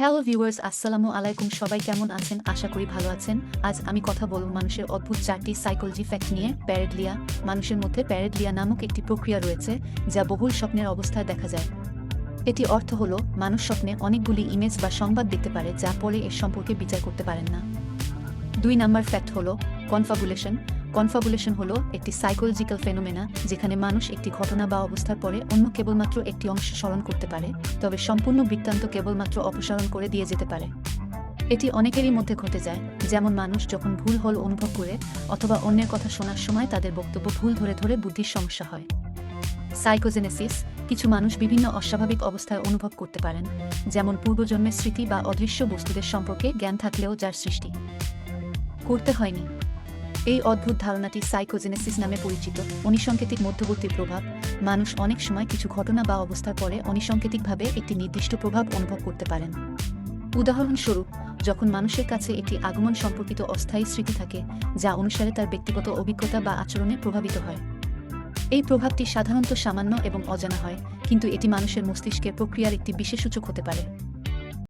Hello viewers আসসালামু আলাইকুম। সবাই কেমন আছেন? আশা করি ভালো আছেন। আজ আমি কথা বলব মানুষের অদ্ভুত চারটি সাইকোলজি ফ্যাক্ট নিয়ে, প্যারেডলিয়া। মানুষের মধ্যে প্যারেডলিয়া নামক একটি প্রক্রিয়া রয়েছে, যা বহুল স্বপ্নের অবস্থায় দেখা যায়। এটি অর্থ হল, মানুষ স্বপ্নে অনেকগুলি ইমেজ বা সংবাদ দেখতে পারে, যা পরে এর সম্পর্কে বিচার করতে পারেন না। দুই নাম্বার ফ্যাক্ট হল কনফাবুলেশন কনফাবুলেশন হলো একটি সাইকোলজিক্যাল ফেনোমেনা, যেখানে মানুষ একটি ঘটনা বা অবস্থার পরে অন্য কেবলমাত্র একটি অংশ স্মরণ করতে পারে, তবে সম্পূর্ণ বৃত্তান্ত কেবলমাত্র অপসারণ করে দিয়ে যেতে পারে। এটি অনেকেরই মধ্যে ঘটে যায়, যেমন মানুষ যখন ভুল হল অনুভব করে, অথবা অন্যের কথা শোনার সময় তাদের বক্তব্য ভুল ধরে ধরে বুদ্ধির সমস্যা হয়। সাইকোজেনেসিস, কিছু মানুষ বিভিন্ন অস্বাভাবিক অবস্থায় অনুভব করতে পারেন, যেমন পূর্বজন্মের স্মৃতি বা অদৃশ্য বস্তুদের সম্পর্কে জ্ঞান থাকলেও যার সৃষ্টি। করতে হয়নি। এই অদ্ভুত ধারণাটি সাইকোজেনেসিস নামে পরিচিত। অনিসংকেতিক মধ্যবর্তী প্রভাব। মানুষ অনেক সময় কিছু ঘটনা বা অবস্থার পরে অনিসংকেতিকভাবে একটি নির্দিষ্ট প্রভাব অনুভব করতে পারেন। উদাহরণস্বরূপ, যখন মানুষের কাছে একটি আগমন সম্পর্কিত অস্থায়ী স্মৃতি থাকে, যা অনুসারে তার ব্যক্তিগত অভিজ্ঞতা বা আচরণে প্রভাবিত হয়। এই প্রভাবটি সাধারণত সামান্য এবং অজানা হয়, কিন্তু এটি মানুষের মস্তিষ্কের প্রক্রিয়ার একটি বিশেষ সূচক হতে পারে।